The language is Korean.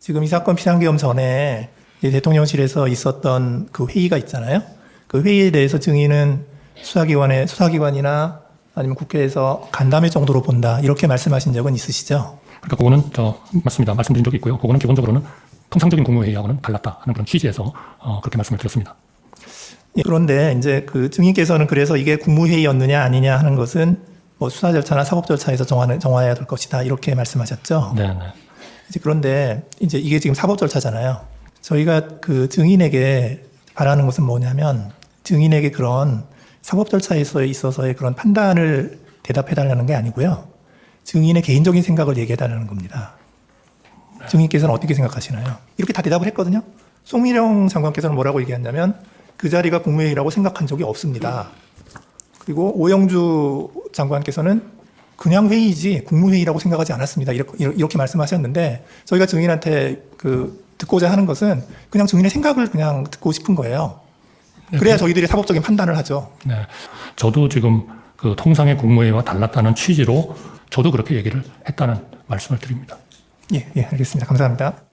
지금 이 사건 비상계엄 전에 대통령실에서 있었던 그 회의가 있잖아요. 그 회의에 대해서 증인은 수사기관의 수사기관이나 아니면 국회에서 간담회 정도로 본다 이렇게 말씀하신 적은 있으시죠? 그러니까 그거는 저 맞습니다. 말씀드린 적이 있고요. 그거는 기본적으로는 통상적인 국무회의하고는 달랐다 하는 그런 취지에서 어, 그렇게 말씀을 드렸습니다. 예, 그런데 이제 그 증인께서는 그래서 이게 국무회의였느냐 아니냐 하는 것은 뭐 수사 절차나 사법 절차에서 정하는 정화해야 될 것이다 이렇게 말씀하셨죠. 네, 네. 이제 그런데 이제 이게 지금 사법 절차잖아요. 저희가 그 증인에게 바라는 것은 뭐냐면 증인에게 그런 사법 절차에서 있어서의 그런 판단을 대답해 달라는 게 아니고요. 증인의 개인적인 생각을 얘기해 달라는 겁니다. 증인께서는 어떻게 생각하시나요? 이렇게 다 대답을 했거든요. 송민영 장관께서는 뭐라고 얘기했냐면 그 자리가 국무회의라고 생각한 적이 없습니다. 그리고 오영주 장관께서는 그냥 회의지 국무회의라고 생각하지 않았습니다. 이렇게, 이렇게 말씀하셨는데 저희가 증인한테 그 듣고자 하는 것은 그냥 증인의 생각을 그냥 듣고 싶은 거예요. 그래야 저희들이 사법적인 판단을 하죠. 네. 저도 지금 그 통상의 국무회의와 달랐다는 취지로 저도 그렇게 얘기를 했다는 말씀을 드립니다. 예, 예, 알겠습니다. 감사합니다.